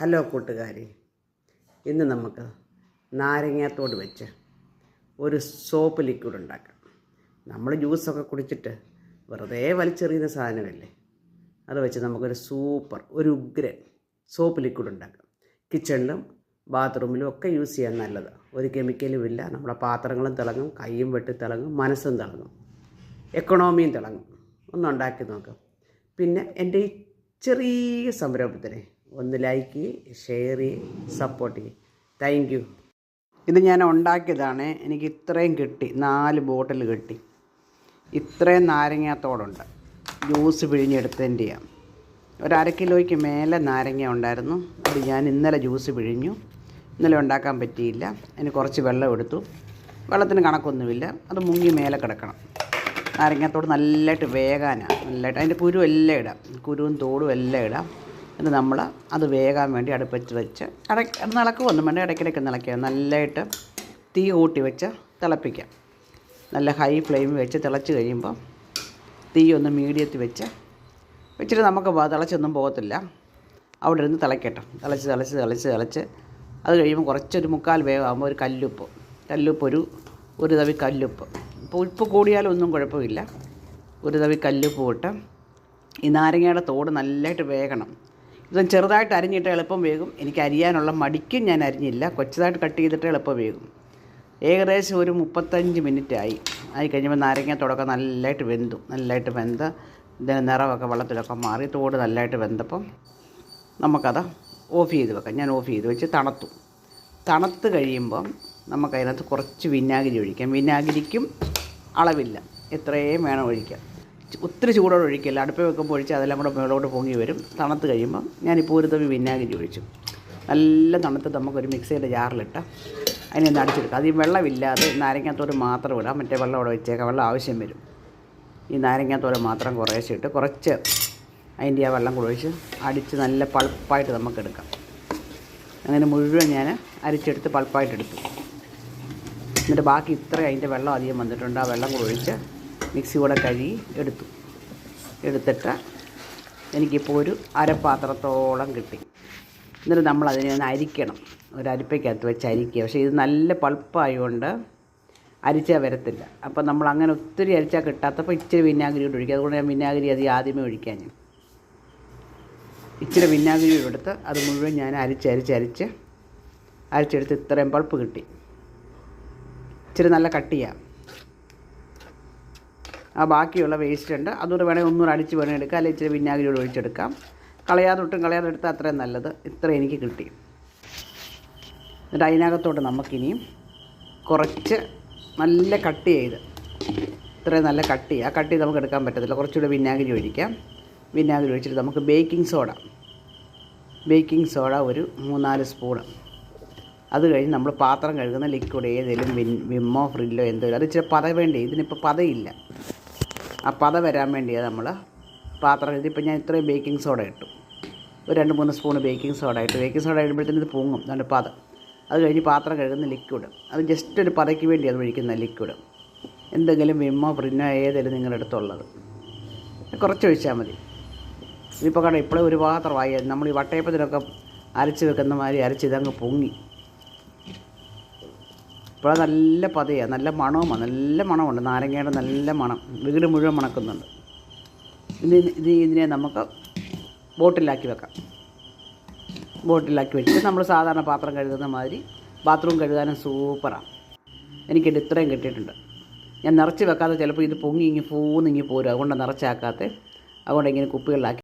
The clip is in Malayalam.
ഹലോ കൂട്ടുകാരി. ഇന്ന് നമുക്ക് നാരങ്ങാത്തോട് വെച്ച് ഒരു സോപ്പ് ലിക്വിഡ് ഉണ്ടാക്കാം. നമ്മൾ ജ്യൂസൊക്കെ കുടിച്ചിട്ട് വെറുതെ വലിച്ചെറിയുന്ന സാധനമല്ലേ? അത് വെച്ച് നമുക്കൊരു സൂപ്പർ ഒരു ഉഗ്രൻ സോപ്പ് ലിക്വിഡ് ഉണ്ടാക്കാം. കിച്ചണിലും ബാത്റൂമിലും ഒക്കെ യൂസ് ചെയ്യാൻ നല്ലത്. ഒരു കെമിക്കലും ഇല്ല. നമ്മുടെ പാത്രങ്ങളും തിളങ്ങും കൈയും വെട്ടി തിളങ്ങും മനസ്സും തിളങ്ങും എക്കണോമിയും തിളങ്ങും. ഒന്നുണ്ടാക്കി നോക്കാം. പിന്നെ എന്റെ ഈ ചെറിയ സംരംഭത്തിനെ ഒന്ന് ലൈക്ക് ഷെയർ സപ്പോർട്ട് ചെയ്യ് താങ്ക് യു ഇത് ഞാൻ ഉണ്ടാക്കിയതാണ്. എനിക്ക് ഇത്രയും കിട്ടി. നാല് ബോട്ടിൽ കിട്ടി. ഇത്രയും നാരങ്ങാത്തോടുണ്ട്. ജ്യൂസ് പിഴിഞ്ഞെടുത്തതിന്റെയാണ് ഒരു അര കിലോയ്ക്ക് മേലെ നാരങ്ങ ഉണ്ടായിരുന്നു. അത് ഞാൻ ഇന്നലെ ജ്യൂസ് പിഴിഞ്ഞു. ഇന്നലെ ഉണ്ടാക്കാൻ പറ്റിയില്ല. അതിന് കുറച്ച് വെള്ളം എടുത്തു. വെള്ളത്തിന് കണക്കൊന്നുമില്ല. അത് മുങ്ങി മേലെ കിടക്കണം. നാരങ്ങാത്തോട് നല്ലതായിട്ട് വേകാനാണ് നല്ലതായിട്ട് അതിന്റെ കുരു എല്ലാം ഇടാം. കുരുവും തോടും എല്ലാം ഇടാം. എന്നിട്ട് നമ്മൾ അത് വേകാൻ വേണ്ടി അടുപ്പിച്ച് വെച്ച് ഇടയ്ക്ക് നിളക്കുമൊന്നും വേണ്ട ഇടയ്ക്കിടയ്ക്ക് നിളയ്ക്കുക. നല്ലതായിട്ട് തീ കൂട്ടി വെച്ച് തിളപ്പിക്കാം നല്ല ഹൈ ഫ്ലെയിം വെച്ച് തിളച്ച് കഴിയുമ്പോൾ തീ ഒന്ന് മീഡിയത്തിൽ വെച്ച് വെച്ചിട്ട് നമുക്ക് തിളച്ചൊന്നും പോകത്തില്ല. അവിടെ ഇരുന്ന് തിളയ്ക്കട്ടെ. തിളച്ച് തിളച്ച് തിളച്ച് തിളച്ച്. അത് കഴിയുമ്പോൾ കുറച്ചൊരു മുക്കാൽ വേവാകുമ്പോൾ ഒരു കല്ലുപ്പ്. കല്ലുപ്പ് ഒരു ഒരു തവി കല്ലുപ്പ്. ഇപ്പോൾ ഉപ്പ് കൂടിയാലൊന്നും കുഴപ്പമില്ല. ഒരു തവി കല്ലുപ്പ് ഇട്ട് ഈ നാരങ്ങയുടെ തോട് നല്ലതായിട്ട് വേകണം. ഇത് ചെറുതായിട്ട് അരിഞ്ഞിട്ട് എളുപ്പം വേകും. എനിക്ക് അരിയാനുള്ള മടിക്കും ഞാൻ അരിഞ്ഞില്ല. കൊച്ചതായിട്ട് കട്ട് ചെയ്തിട്ട് എളുപ്പം വേകും. ഏകദേശം ഒരു മുപ്പത്തഞ്ച് മിനിറ്റ് ആയി. ആയി കഴിഞ്ഞപ്പോൾ നാരങ്ങ തുടക്കം നല്ലതായിട്ട് വെന്തു. നല്ലതായിട്ട് വെന്ത് ഇതിന്റെ നിറമൊക്കെ വെള്ളത്തിലൊക്കെ മാറി തോട് നല്ലതായിട്ട് വെന്തപ്പം നമുക്കത് ഓഫ് ചെയ്ത് വെക്കാം. ഞാൻ ഓഫ് ചെയ്ത് വെച്ച് തണുത്തു. തണുത്ത് കഴിയുമ്പം നമുക്കതിനകത്ത് കുറച്ച് വിനാഗിരി ഒഴിക്കാം. വിനാഗിരിക്കും അളവില്ല. എത്രയും വേണം ഒഴിക്കാം. ഒത്തിരി ചൂടോടെ ഒഴിക്കില്ല. അടുപ്പ് വെക്കുമ്പോൾ ഒഴിച്ച് അതെല്ലാം കൂടെ മുകളിലോട്ട് പൊങ്ങി വരും. തണുത്ത് കഴിയുമ്പോൾ ഞാനിപ്പോൾ ഒരു തവി വിനാഗിരി ഒഴിച്ചു. നല്ല തണുത്ത് നമുക്കൊരു മിക്സിയുടെ ജാറിലിട്ട് അതിനൊന്ന് അടിച്ചെടുക്കാം. അത് വെള്ളമില്ലാതെ നാരങ്ങാത്തോട് മാത്രം ഇടാം. മറ്റേ വെള്ളം അവിടെ വെച്ചേക്കാം. വെള്ളം ആവശ്യം വരും. ഈ നാരങ്ങാത്തോട് മാത്രം കുറേശ്ശെ ഇട്ട് കുറച്ച് അതിന്റെ ആ വെള്ളം ഒഴിച്ച് അടിച്ച് നല്ല പൾപ്പായിട്ട് നമുക്കെടുക്കാം. അങ്ങനെ മുഴുവൻ ഞാൻ അരിച്ചെടുത്ത് പൾപ്പായിട്ടെടുത്തു. എന്നിട്ട് ബാക്കി ഇത്ര അതിന്റെ വെള്ളം അധികം വന്നിട്ടുണ്ട്. ആ വെള്ളം കൂടെ ഒഴിച്ച് മിക്സി കൂടെ കഴുകി എടുത്തു. എടുത്തിട്ട് എനിക്കിപ്പോൾ ഒരു അരപ്പാത്രത്തോളം കിട്ടി. എന്നിട്ട് നമ്മൾ അതിനെ ഒന്ന് അരിക്കണം. ഒരു അരിപ്പയ്ക്കകത്ത് വെച്ച് അരിക്കുക. പക്ഷേ ഇത് നല്ല പൾപ്പായതുകൊണ്ട് അരിച്ചാൽ വരത്തില്ല. അപ്പം നമ്മൾ അങ്ങനെ ഒത്തിരി അരിച്ചാൽ കിട്ടാത്തപ്പോൾ ഇച്ചിരി വിനാഗിരി കൂടെ ഒഴിക്കുക. അതുകൊണ്ട് ഞാൻ വിനാഗിരി അത് ആദ്യമേ ഒഴിക്കാൻ ഞാൻ. ഇച്ചിരി വിനാഗിരി എടുത്ത് അത് മുഴുവൻ ഞാൻ അരിച്ച് അരിച്ച് അരിച്ച് അരിച്ചെടുത്ത് ഇത്രയും പൾപ്പ് കിട്ടി. ഇച്ചിരി നല്ല കട്ടിയാണ് ആ ബാക്കിയുള്ള വേസ്റ്റ് ഉണ്ട്. അതുകൊണ്ട് വേണമെങ്കിൽ ഒന്നുകൂടെ അടിച്ച് വേണമെങ്കിൽ എടുക്കാം. അല്ലെങ്കിൽ ഇച്ചിരി വിനാഗിരിയോട് ഒഴിച്ചെടുക്കാം. കളയാതെ ഒട്ടും കളയാതെ എടുത്താൽ അത്രയും നല്ലത്. ഇത്ര എനിക്ക് കിട്ടി. എന്നിട്ട് അതിനകത്തോട്ട് നമുക്കിനിയും കുറച്ച് നല്ല കട്ട് ചെയ്ത്. ഇത്രയും നല്ല കട്ടി. ആ കട്ടി നമുക്ക് എടുക്കാൻ പറ്റത്തില്ല. കുറച്ചുകൂടെ വിനാഗിരി ഒഴിക്കാം. വിനാഗിരി ഒഴിച്ചിട്ട് നമുക്ക് ബേക്കിംഗ് സോഡ ബേക്കിംഗ് സോഡ ഒരു മൂന്നാൽ സ്പൂണ് അത് കഴിഞ്ഞ് നമ്മൾ പാത്രം കഴുകുന്ന ലിക്വിഡ് ഏതെങ്കിലും വിൻ വിമ്മോ ഫ്രില്ലോ എന്തോ അത് ഇച്ചിരി പത വേണ്ടേ ഇതിനിപ്പോൾ പതയില്ല. ആ പത വരാൻ വേണ്ടിയാണ് നമ്മൾ പാത്രം ഇതിപ്പോൾ ഞാൻ ഇത്രയും ബേക്കിംഗ് സോഡ ഇട്ടു. ഒരു രണ്ട് മൂന്ന് സ്പൂൺ ബേക്കിംഗ് സോഡ ഇട്ട്. ബേക്കിംഗ് സോഡ ഇടുമ്പോഴത്തേന് ഇത് പൊങ്ങും. അതുകൊണ്ട് പത അത്. കഴിഞ്ഞ് പാത്രം കഴുകുന്ന ലിക്വിഡ് അത് ജസ്റ്റ് ഒരു പതയ്ക്ക് വേണ്ടി അത് ഒഴിക്കുന്ന ലിക്വിഡ് എന്തെങ്കിലും വിമ്മോ പ്രിന്നോ ഏതെങ്കിലും നിങ്ങളുടെ അടുത്തുള്ളത്. കുറച്ച് ഒഴിച്ചാൽ മതി. ഇതിപ്പോൾ കണ്ട ഇപ്പോഴും ഒരു പാത്രമായി നമ്മൾ ഈ വട്ടയപ്പത്തിനൊക്കെ അരച്ച് വെക്കുന്ന മാതിരി അരച്ച് ഇതങ്ങ് പൊങ്ങി. ഇപ്പോൾ നല്ല പതയാണ് നല്ല മണവുമാണ് നല്ല മണമുണ്ട് നാരങ്ങയുടെ നല്ല മണം. വീട് മുഴുവൻ മണക്കുന്നുണ്ട്. ഇനി ഇത് ഇതിനെ നമുക്ക് ബോട്ടിലാക്കി വെക്കാം. ബോട്ടിലാക്കി വെച്ചിട്ട് നമ്മൾ സാധാരണ പാത്രം കഴുകുന്ന മാതിരി ബാത്റൂം കഴുകാനും സൂപ്പറാണ് എനിക്കിത് ഇത്രയും കിട്ടിയിട്ടുണ്ട്. ഞാൻ നിറച്ച് വെക്കാതെ ചിലപ്പോൾ ഇത് പൊങ്ങി ഇങ്ങി പൂന്നിങ്ങി പോരും. അതുകൊണ്ട് നിറച്ചാക്കാത്ത അതുകൊണ്ട് ഇങ്ങനെ കുപ്പികളിലാക്കി